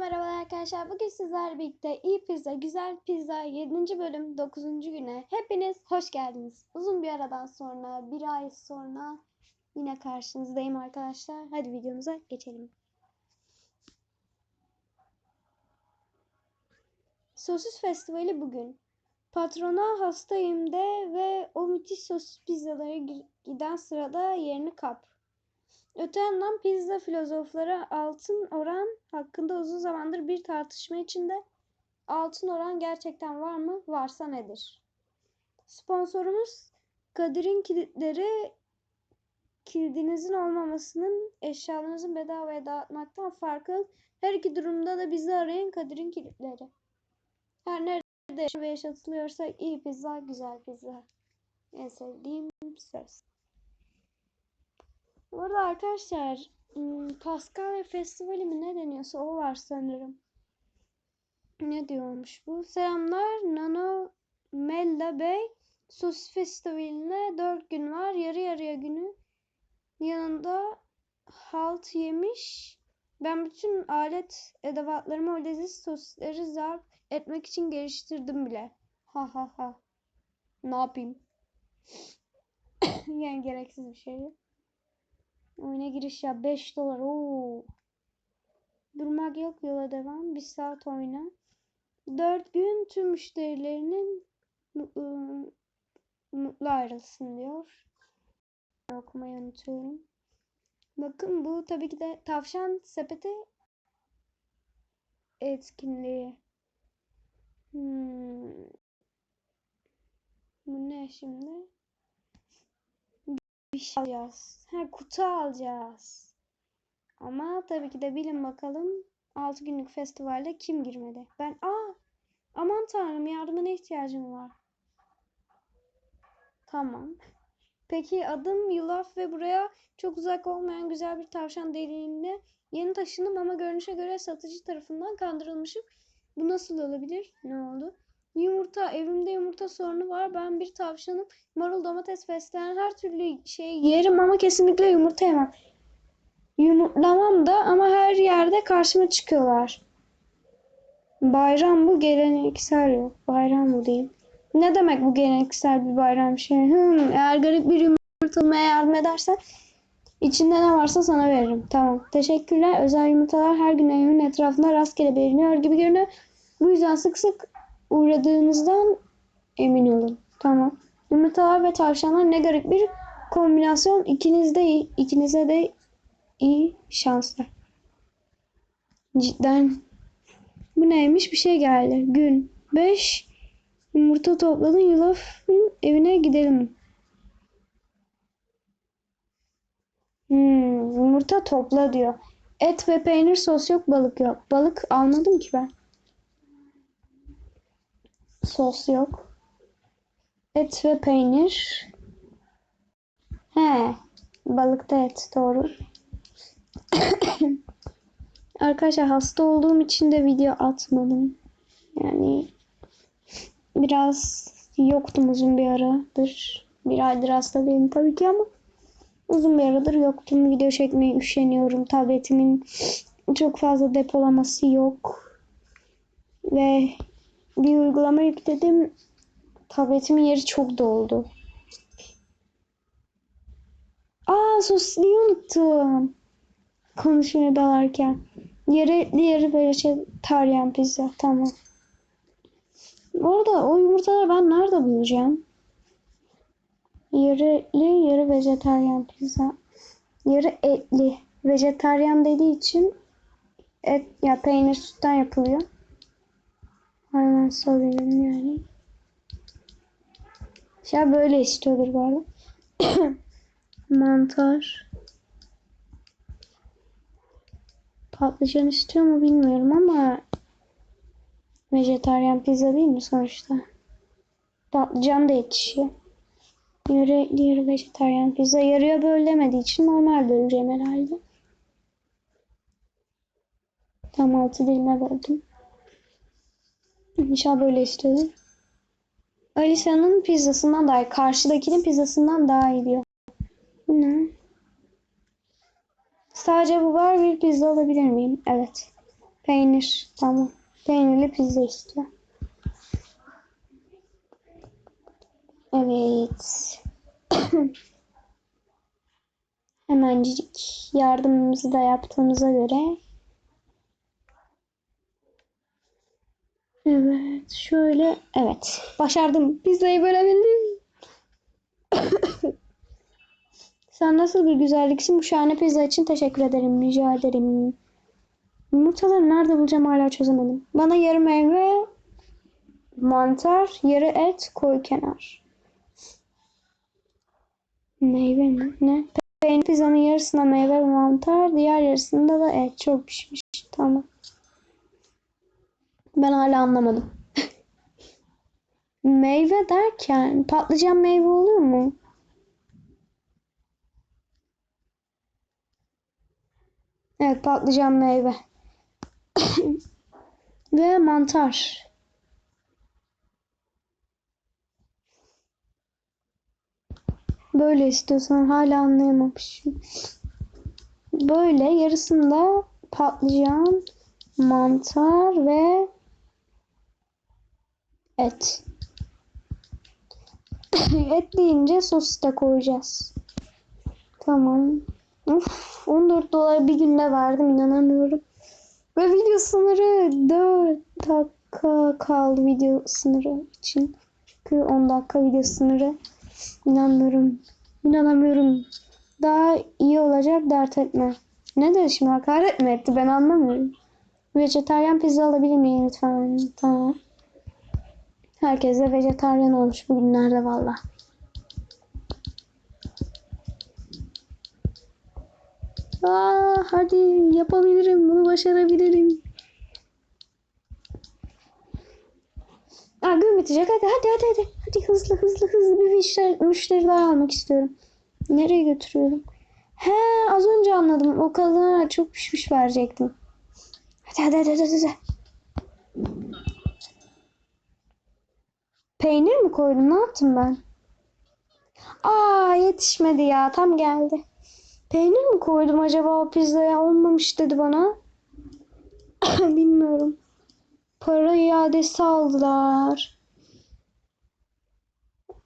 merhabalar arkadaşlar. Bugün sizlerle birlikte iyi pizza, güzel pizza 7. bölüm 9. güne hepiniz hoş geldiniz. Uzun bir aradan sonra, bir ay sonra yine karşınızdayım arkadaşlar. Hadi videomuza geçelim. Sosis Festivali bugün. Patrona hastayım de ve o müthiş sosis pizzalara gi- giden sırada yerini kap. Öte yandan pizza filozofları altın oran hakkında uzun zamandır bir tartışma içinde. Altın oran gerçekten var mı? Varsa nedir? Sponsorumuz Kadir'in kilitleri kilidinizin olmamasının eşyalarınızı bedavaya dağıtmaktan farkı. Her iki durumda da bizi arayın Kadir'in kilitleri. Her nerede yaşa- ve yaşatılıyorsak iyi pizza, güzel pizza. En sevdiğim söz. Bu arada arkadaşlar hmm, Paskalya Festivali mi ne deniyorsa o var sanırım. Ne diyormuş bu? Selamlar Nano Mella Bey. Sos Festivali'ne 4 gün var. Yarı yarıya günü yanında halt yemiş. Ben bütün alet edevatlarımı o leziz sosisleri zarf etmek için geliştirdim bile. Ha ha ha. Ne yapayım? yani gereksiz bir şey. Oyuna giriş ya 5 dolar. Oo. Durmak yok yola devam. Bir saat oyna. 4 gün tüm müşterilerinin mutlu, mutlu ayrılsın diyor. Okumayı unutuyorum. Bakın bu tabii ki de tavşan sepeti etkinliği. Hmm. Bu ne şimdi? Bir şey alacağız. Ha kutu alacağız. Ama tabii ki de bilin bakalım 6 günlük festivalde kim girmedi? Ben aa aman tanrım yardımına ihtiyacım var. Tamam. Peki adım Yulaf ve buraya çok uzak olmayan güzel bir tavşan deliğinde yeni taşındım ama görünüşe göre satıcı tarafından kandırılmışım. Bu nasıl olabilir? Ne oldu? Yumurta, evimde yumurta sorunu var. Ben bir tavşanım. Marul, domates, fesleğen her türlü şeyi yerim ama kesinlikle yumurta yemem. Yumurtlamam da ama her yerde karşıma çıkıyorlar. Bayram bu geleneksel yok. Bayram bu değil. Ne demek bu geleneksel bir bayram şey? Hmm, eğer garip bir yumurta almaya yardım edersen içinde ne varsa sana veririm. Tamam. Teşekkürler. Özel yumurtalar her gün evimin etrafında rastgele belirliyor gibi görünüyor. Bu yüzden sık sık uğradığınızdan emin olun. Tamam. Yumurtalar ve tavşanlar ne garip bir kombinasyon. İkiniz de iyi, ikinize de iyi şanslar. Cidden. Bu neymiş? Bir şey geldi. Gün 5 yumurta topladın. Yulaf'ın evine gidelim. Hmm, yumurta topla diyor. Et ve peynir sos yok, balık yok. Balık almadım ki ben. Sos yok. Et ve peynir. He. Balıkta et doğru. Arkadaşlar hasta olduğum için de video atmadım. Yani biraz yoktum uzun bir aradır. Bir aydır hasta değilim tabii ki ama uzun bir aradır yoktum. Video çekmeye üşeniyorum. Tabletimin çok fazla depolaması yok. Ve bir uygulama yükledim. Tabletimin yeri çok doldu. Aa sosisliği unuttum. Konuşmaya dalarken. Yarı yarı vejetaryen pizza. Tamam. Bu arada o yumurtaları ben nerede bulacağım? Yarılı yarı vejetaryen pizza. Yarı etli. Vejetaryen dediği için et ya peynir sütten yapılıyor. Hemen salıyorum yani. Ya böyle istiyordur arada. Mantar. Patlıcan istiyor mu bilmiyorum ama vejetaryen pizza değil mi sonuçta? Patlıcan da yetişiyor. Yarı, yarı vejetaryen pizza. Yarıya bölünemediği için normal böleceğim herhalde. Tam altı dilime böldüm. İnşallah böyle istiyordur. Alisa'nın pizzasından daha iyi. Karşıdakinin pizzasından daha iyi diyor. Ne? Sadece bu var bir pizza alabilir miyim? Evet. Peynir. Tamam. Peynirli pizza istiyor. Evet. Hemencik yardımımızı da yaptığımıza göre. Evet. Şöyle. Evet. Başardım. Pizzayı bölebildim. Sen nasıl bir güzelliksin. Bu şahane pizza için teşekkür ederim. Rica ederim. Yumurtaları nerede bulacağım hala çözemedim. Bana yarı meyve, mantar, yarı et koy kenar. Meyve mi? Ne? Peynir pizzanın yarısına meyve ve mantar, diğer yarısında da et. Çok pişmiş. Tamam. Ben hala anlamadım. meyve derken patlıcan meyve oluyor mu? Evet patlıcan meyve. Ve mantar. Böyle istiyorsan hala anlayamamışım. Böyle yarısında patlıcan, mantar ve et. et deyince sos da koyacağız. Tamam. Uf, 14 dolar bir günde verdim inanamıyorum. Ve video sınırı 4 dakika kaldı video sınırı için. Çünkü 10 dakika video sınırı. İnanmıyorum. İnanamıyorum. Daha iyi olacak dert etme. Ne dedi şimdi hakaret mi etti ben anlamıyorum. Vejetaryen pizza alabilir miyim lütfen? Tamam. Herkes de vejetaryen olmuş bugünlerde valla. Aa, hadi yapabilirim. Bunu başarabilirim. Aa, gün bitecek. Hadi hadi hadi hadi. Hadi hızlı hızlı hızlı bir müşteri, müşteri daha almak istiyorum. Nereye götürüyorum? He az önce anladım. O kadına çok pişmiş verecektim. Hadi hadi hadi hadi. hadi. Peynir mi koydum? Ne yaptım ben? Aa yetişmedi ya. Tam geldi. Peynir mi koydum acaba o pizzaya? Olmamış dedi bana. Bilmiyorum. Para iadesi aldılar.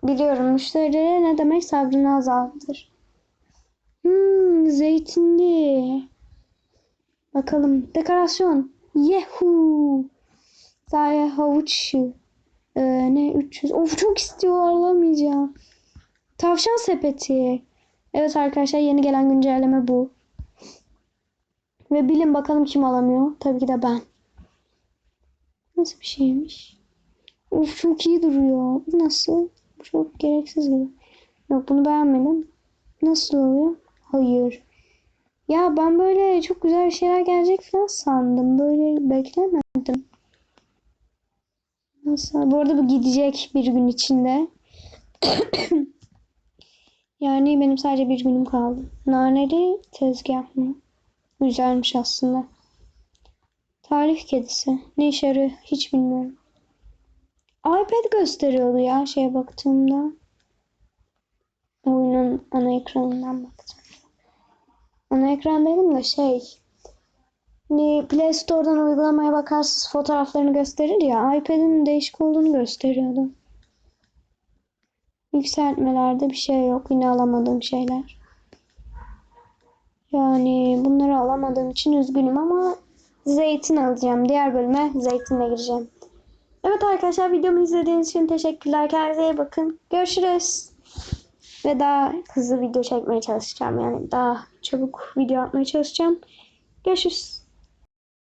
Biliyorum müşterilere ne demek sabrını azaltır. Hmm, zeytinli. Bakalım. Dekorasyon. Yehu. Zaye havuç. Ee, ne 300. Of çok istiyorlar alamayacağım. Tavşan sepeti. Evet arkadaşlar yeni gelen güncelleme bu. Ve bilin bakalım kim alamıyor. Tabii ki de ben. Nasıl bir şeymiş? Of çok iyi duruyor. Nasıl? Çok gereksiz gibi. Yok bunu beğenmedim. Nasıl oluyor? Hayır. Ya ben böyle çok güzel şeyler gelecek falan sandım. Böyle beklemedim. Nasıl? Bu arada bu gidecek bir gün içinde. Yani benim sadece bir günüm kaldı. Naneli tezgah mı? Güzelmiş aslında. Tarif kedisi. Ne işe yarıyor hiç bilmiyorum. iPad gösteriyordu ya şeye baktığımda. Oyunun ana ekranından baktım. Ana ekran dedim de şey. Hani Play Store'dan uygulamaya bakarsınız fotoğraflarını gösterir ya. iPad'in değişik olduğunu gösteriyordu. Yükseltmelerde bir şey yok. Yine alamadığım şeyler. Yani bunları alamadığım için üzgünüm ama zeytin alacağım. Diğer bölüme zeytinle gireceğim. Evet arkadaşlar videomu izlediğiniz için teşekkürler. Kendinize iyi bakın. Görüşürüz. Ve daha hızlı video çekmeye çalışacağım. Yani daha çabuk video atmaya çalışacağım. Görüşürüz.